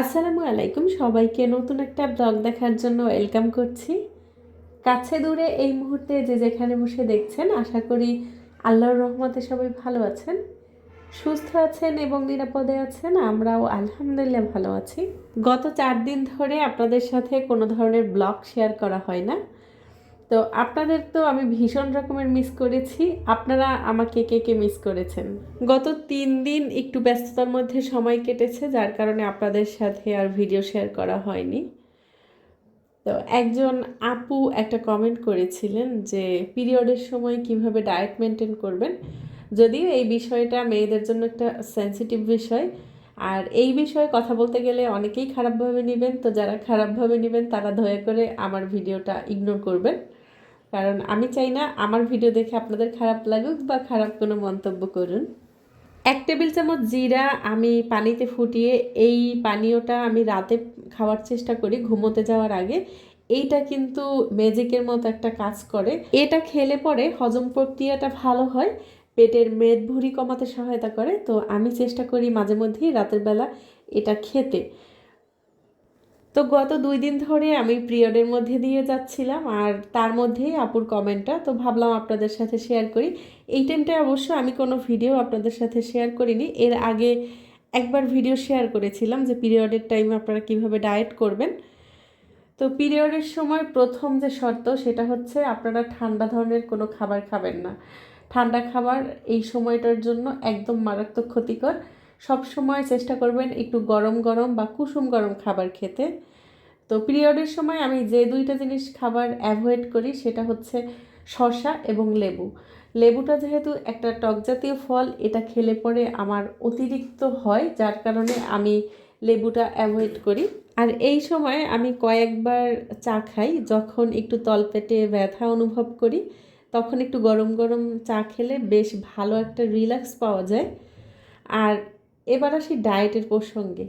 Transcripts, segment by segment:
আসসালামু আলাইকুম। সবাইকে নতুন একটা ব্লগ দেখার জন্য ওয়েলকাম করছি। কাছে দূরে এই মুহূর্তে যে যেখানে বসে দেখছেন, আশা করি আল্লাহর রহমতে সবাই ভালো আছেন, সুস্থ আছেন এবং নিরাপদে আছেন। আমরাও আলহামদুলিল্লাহ ভালো আছি। গত চার দিন ধরে আপনাদের সাথে কোনো ধরনের ব্লগ শেয়ার করা হয় না। তো আপনাদের তো আমি ভীষণ রকমের মিস করেছি। আপনারা আমাকে কে কে মিস করেছেন? গত তিন দিন একটু ব্যস্ততার মধ্যে সময় কেটেছে, যার কারণে আপনাদের সাথে আর ভিডিও শেয়ার করা হয়নি। তো একজন আপু একটা কমেন্ট করেছিলেন যে, পিরিয়ডের সময় কীভাবে ডায়েট মেনটেন করবেন? যদিও এই বিষয়টা মেয়েদের জন্য একটা সেন্সিটিভ বিষয়। আর এই বিষয়ে কথা বলতে গেলে অনেকেই খারাপভাবে নেবেন, তো যারা খারাপভাবে নেবেন তারা দয়া করে আমার ভিডিওটা ইগনোর করবেন। কারণ আমি চাই না আমার ভিডিও দেখে আপনাদের খারাপ লাগুক বা খারাপ কোনো মন্তব্য করুন। এক টেবিল চামচ জিরা আমি পানিতে ফুটিয়ে এই পানীয়টা আমি রাতে খাওয়ার চেষ্টা করি ঘুমোতে যাওয়ার আগে। এইটা কিন্তু ম্যাজিকের মতো একটা কাজ করে। এটা খেলে পরে হজম প্রক্রিয়াটা ভালো হয়, পেটের মেদ ভুঁড়ি কমাতে সহায়তা করে। তো আমি চেষ্টা করি মাঝে মধ্যেই রাতের বেলা এটা খেতে। তো গত দুই দিন ধরে আমি পিরিয়ডের মধ্যে দিয়ে যাচ্ছিলাম আর তার মধ্যেই আপুর কমেন্টটা, তো ভাবলাম আপনাদের সাথে শেয়ার করি। এই টাইমটায় অবশ্য আমি কোনো ভিডিও আপনাদের সাথে শেয়ার করিনি। এর আগে একবার ভিডিও শেয়ার করেছিলাম যে পিরিয়ডের টাইমে আপনারা কীভাবে ডায়েট করবেন। তো পিরিয়ডের সময় প্রথম যে শর্ত, সেটা হচ্ছে আপনারা ঠান্ডা ধরনের কোনো খাবার খাবেন না। ঠান্ডা খাবার এই সময়টার জন্য একদম মারাত্মক ক্ষতিকর। সব সময় চেষ্টা করবেন একটু গরম গরম বা কুসুম গরম খাবার খেতে। তো পিরিয়ডের সময় আমি যে দুইটা জিনিস খাবার অ্যাভয়েড করি সেটা হচ্ছে শসা এবং লেবু। লেবুটা যেহেতু একটা টক জাতীয় ফল, এটা খেলে পরে আমার অতিরিক্ত হয়, যার কারণে আমি লেবুটা অ্যাভয়েড করি। আর এই সময় আমি কয়েকবার চা খাই, যখন একটু তলপেটে ব্যথা অনুভব করি, তখন একটু গরম গরম চা খেলে বেশ ভালো একটা রিল্যাক্স পাওয়া যায়। আর এবার আসি ডায়েটের প্রসঙ্গে।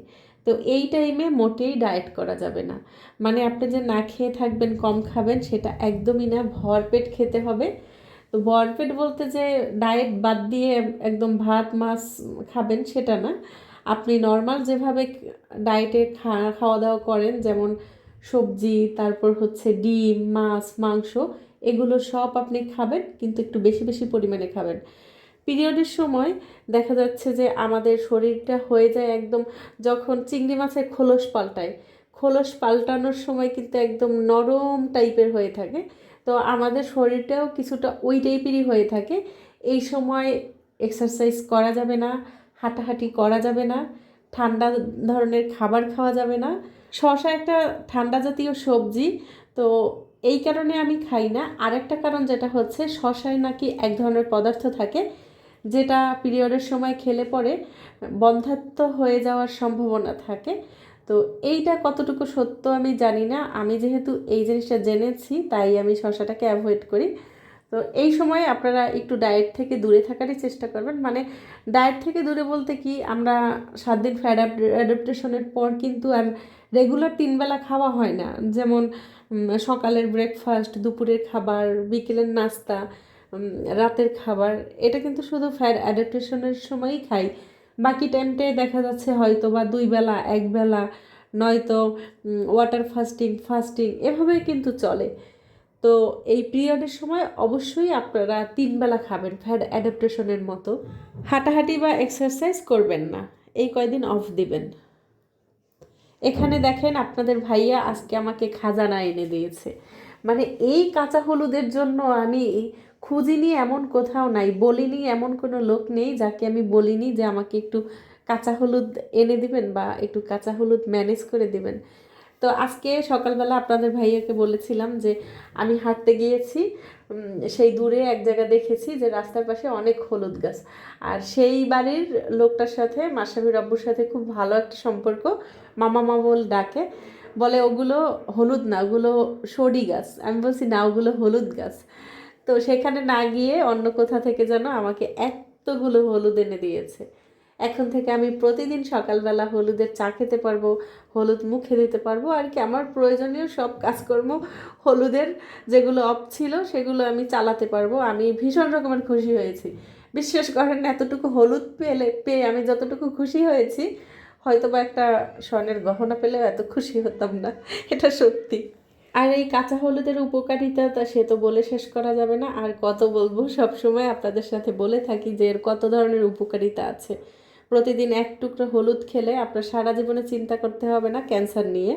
তো এই টাইমে মোটেই ডায়েট করা যাবে না। মানে আপনি যে না খেয়ে থাকবেন, কম খাবেন, সেটা একদমই না। ভরপেট খেতে হবে। তো ভরপেট বলতে যে ডায়েট বাদ দিয়ে একদম ভাত, মাছ খাবেন, সেটা না। আপনি নর্মাল যেভাবে ডায়েটে খাওয়া দাওয়া করেন, যেমন সবজি, তারপর হচ্ছে ডিম, মাছ, মাংস, এগুলো সব আপনি খাবেন, কিন্তু একটু বেশি বেশি পরিমাণে খাবেন। পিরিয়ডের সময় দেখা যাচ্ছে যে আমাদের শরীরটা হয়ে যায় একদম যখন চিংড়ি মাছের খোলস পাল্টায়। খোলস পাল্টানোর সময় কিন্তু একদম নরম টাইপের হয়ে থাকে। তো আমাদের শরীরটাও কিছুটা ওই টাইপেরই হয়ে থাকে। এই সময় এক্সারসাইজ করা যাবে না, হাঁটাহাঁটি করা যাবে না, ঠান্ডা ধরনের খাবার খাওয়া যাবে না। শশা একটা ঠান্ডা জাতীয় সবজি, তো এই কারণে আমি খাই না। আরেকটা কারণ যেটা হচ্ছে শশায় নাকি এক ধরনের পদার্থ থাকে যেটা পিরিয়ডের সময় খেলে পরে বন্ধাত্ম হয়ে যাওয়ার সম্ভাবনা থাকে। তো এইটা কতটুকু সত্য আমি জানি না। আমি যেহেতু এই জিনিসটা জেনেছি, তাই আমি শশাটাকে অ্যাভয়েড করি। তো এই সময় আপনারা একটু ডায়েট থেকে দূরে থাকারই চেষ্টা করবেন। মানে ডায়েট থেকে দূরে বলতে কি, আমরা সাত দিন ফ্যাড অ্যাডাপ্টেশনের পর কিন্তু আর রেগুলার তিনবেলা খাওয়া হয় না। যেমন সকালের ব্রেকফাস্ট দুপুরের খাবার, বিকেলের নাস্তা রাতের খাবার। এটা কিন্তু শুধু ফ্যাড অ্যাডাপ্টেশনের সময়ই খাই। বাকি টাইমটায় দেখা যাচ্ছে হয়তো বা দুই বেলা, এক বেলা, নয়তো ওয়াটার ফাস্টিং ফাস্টিং এভাবেই কিন্তু চলে। তো এই পিরিয়ডের সময় অবশ্যই আপনারা তিন বেলা খাবেন ফ্যাড অ্যাডাপ্টেশনের মতো। হাঁটাহাঁটি বা এক্সারসাইজ করবেন না। এই কয়দিন অফ দিবেন। এখানে দেখেন আপনাদের ভাইয়া আজকে আমাকে খাজানা এনে দিয়েছে। মানে এই কাঁচা হলুদের জন্য আমি খুঁজিনি এমন কোথাও নাই, বলিনি এমন কোনো লোক নেই যাকে আমি বলিনি যে আমাকে একটু কাঁচা হলুদ এনে দিবেন বা একটু কাঁচা হলুদ ম্যানেজ করে দিবেন। তো আজকে সকালবেলা আপনাদের ভাইয়াকে বলেছিলাম যে আমি হাঁটতে গিয়েছি সেই দূরে এক জায়গা দেখেছি যে রাস্তার পাশে অনেক হলুদ গাছ। আর সেই বাড়ির লোকটার সাথে মাসাবির আব্বুর সাথে খুব ভালো একটা সম্পর্ক। মামা মামল ডাকে, বলে, ওগুলো হলুদ না, ওগুলো সরি গাছ। আমি বলছি, না, ওগুলো হলুদ গাছ। তো সেখানে না গিয়ে অন্য কোথা থেকে যেন আমাকে এতগুলো হলুদ এনে দিয়েছে। এখন থেকে আমি প্রতিদিন সকালবেলা হলুদের চা খেতে পারব, হলুদ মুখে দিতে পারব, আর কি আমার প্রয়োজনীয় সব কাজকর্ম হলুদের যেগুলো অফ ছিল সেগুলো আমি চালাতে পারব। আমি ভীষণ রকমের খুশি হয়েছি। বিশ্বাস করেন, এতটুকু হলুদ পেলে, পেয়ে আমি যতটুকু খুশি হয়েছি হয়তো বা একটা স্বর্ণের গহনা পেলেও এত খুশি হতাম না, এটা সত্যি। আর এই কাঁচা হলুদের উপকারিতা তা সে তো বলে শেষ করা যাবে না। আর কত বলব, সবসময় আপনাদের সাথে বলে থাকি যে এর কত ধরনের উপকারিতা আছে। প্রতিদিন এক টুকরো হলুদ খেলে আপনার সারা জীবনে চিন্তা করতে হবে না ক্যান্সার নিয়ে।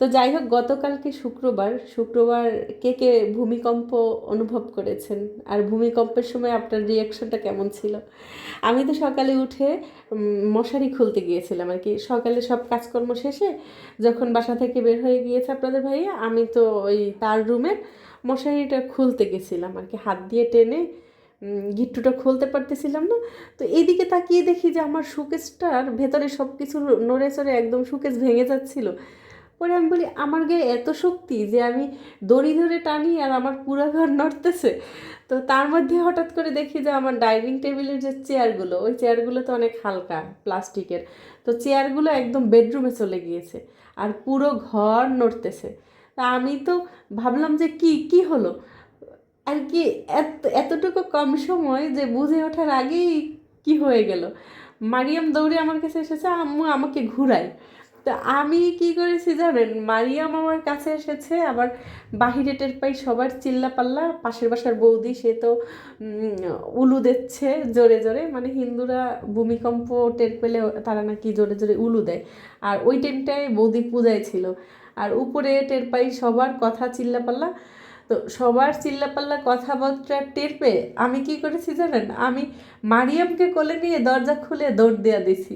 তো যাই হোক গতকালকে শুক্রবার শুক্রবার কে কে ভূমিকম্প অনুভব করেছেন? আর ভূমিকম্পের সময় আপনার রিয়াকশনটা কেমন ছিল? আমি তো সকালে উঠে মশারি খুলতে গিয়েছিলাম আর কি। সকালে সব কাজকর্ম শেষে যখন বাসা থেকে বের হয়ে গিয়েছে আপনাদের ভাইয়া, আমি তো ওই তার রুমের মশারিটা খুলতে গেছিলাম আর কি। হাত দিয়ে টেনে গিট্টুটা খুলতে পারতেছিলাম না। তো এইদিকে তাকিয়ে দেখি যে আমার সুকেসটার ভেতরে সব কিছু নড়ে চড়ে একদম সুকেস ভেঙে যাচ্ছিল। পরে আমি বলি, আমার গায়ে এত শক্তি যে আমি দড়ি ধরে টানি আর আমার পুরো ঘর নড়তেছে। তো তার মধ্যে হঠাৎ করে দেখি যে আমার ডাইনিং টেবিলের যে চেয়ারগুলো, ওই চেয়ারগুলো তো অনেক হালকা প্লাস্টিকের। তো চেয়ারগুলো একদম বেডরুমে চলে গিয়েছে আর পুরো ঘর নড়তেছে। তা আমি তো ভাবলাম যে কি কি হলো? আর কি এত, এতটুকু কম সময় যে বুঝে ওঠার আগেই কি হয়ে গেল? মারিয়াম দৌড়ে আমার কাছে এসেছে, আম্মু, আমাকে ঘুরায়। তো আমি কি করেছি জানেন? মারিয়াম আমার কাছে এসেছে, আবার বাহিরে টের পাই সবার চিল্লা পাল্লা পাশের বাসার বৌদি, সে তো উলু দিচ্ছে জোরে জোরে। মানে হিন্দুরা ভূমিকম্প টের পেলে তারা নাকি জোরে জোরে উলু দেয়। আর ওই টাইমটায় বৌদি পূজায় ছিল। আর উপরে টের পাই সবার কথা চিল্লা পাল্লা তো সবার চিল্লাপাল্লা কথাবার্তা টের পেয়ে আমি কি করেছি জানেন? আমি মারিয়ামকে কোলে নিয়ে দরজা খুলে দৌড় দেওয়া দিছি।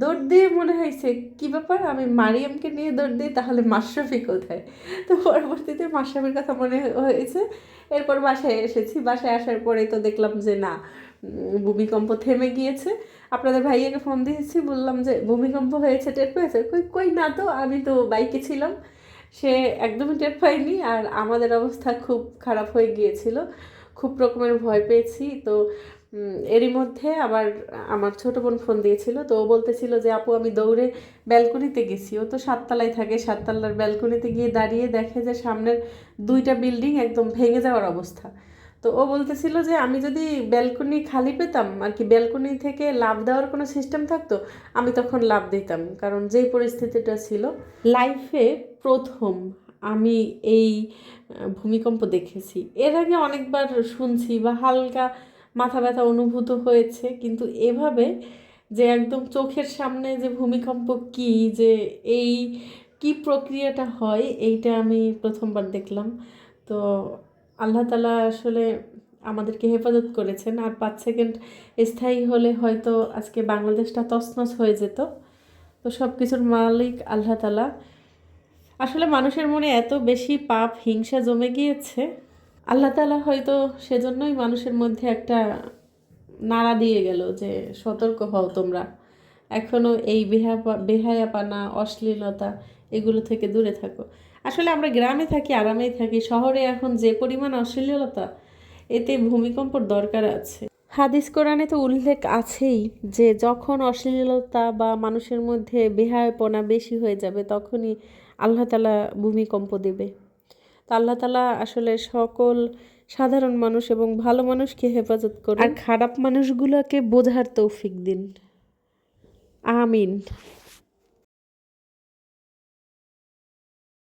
দৌড় দিয়ে মনে হয়েছে, কি ব্যাপার? আমি মারিয়ামকে নিয়ে দৌড় দিই, তাহলে মাশরাফি কোথায়? তো পরবর্তীতে মাশরাফির কথা মনে হয়েছে। এরপর বাসায় এসেছি। বাসায় আসার পরে তো দেখলাম যে, না ভূমিকম্প থেমে গিয়েছে। আপনাদের ভাইয়াকে ফোন দিয়েছি, বললাম যে, ভূমিকম্প হয়েছে, টের পেয়েছে? কই কই না তো, আমি তো বাইকে ছিলাম। সে একদমই টের পায়নি আর আমাদের অবস্থা খুব খারাপ হয়ে গিয়েছিল। খুব রকমের ভয় পেয়েছি। তো এরই মধ্যে আবার আমার ছোটো বোন ফোন দিয়েছিল। তো ও বলতেছিল যে, আপু, আমি দৌড়ে ব্যালকনিতে গেছি। ও তো সাততলায় থাকে। সাততলার ব্যালকনিতে গিয়ে দাঁড়িয়ে দেখে যে, সামনের দুইটা বিল্ডিং একদম ভেঙে যাওয়ার অবস্থা। তো ও বলতেছিল যে আমি যদি ব্যালকনি খালি পেতাম, আর কি ব্যালকনি থেকে লাভ দেওয়ার কোনো সিস্টেম থাকতো, আমি তখন লাভ দিতাম। কারণ যেই পরিস্থিতিটা ছিল লাইফে প্রথম আমি এই ভূমিকম্প দেখেছি। এর আগে অনেকবার শুনছি বা হালকা মাথা ব্যথা অনুভূত হয়েছে, কিন্তু এভাবে যে একদম চোখের সামনে যে ভূমিকম্প কি, যে এই কি প্রক্রিয়াটা হয়, এইটা আমি প্রথমবার দেখলাম। তো আল্লাহ তালা আসলে আমাদেরকে হেফাজত করেছেন। আর পাঁচ সেকেন্ড স্থায়ী হলে হয়তো আজকে বাংলাদেশটা তছনছ হয়ে যেত। তো সব কিছুর মালিক আল্লাহ তালা। আসলে মানুষের মনে এত বেশি পাপ, হিংসা জমে গিয়েছে। আল্লাহ তালা হয়তো সেজন্যই মানুষের মধ্যে একটা নাড়া দিয়ে গেল যে সতর্ক হও তোমরা। এখনও এই বেহাপা বেহায়াপানা, অশ্লীলতা, এগুলো থেকে দূরে থাকো। আসলে আমরা গ্রামে থাকি আরামেই থাকি। শহরে এখন যে পরিমাণ অশ্লীলতা এতে ভূমিকম্পর দরকার আছে। হাদিস কোরআনে তো উল্লেখ আছেই যে যখন অশ্লীলতা বা মানুষের মধ্যে বেহায়পনা বেশি হয়ে যাবে তখনই আল্লাহ তালা ভূমিকম্প দেবে। তা আল্লাহ তালা আসলে সকল সাধারণ মানুষ এবং ভালো মানুষকে হেফাজত করুন। আর খারাপ মানুষগুলোকে বোঝার তৌফিক দিন। আমিন।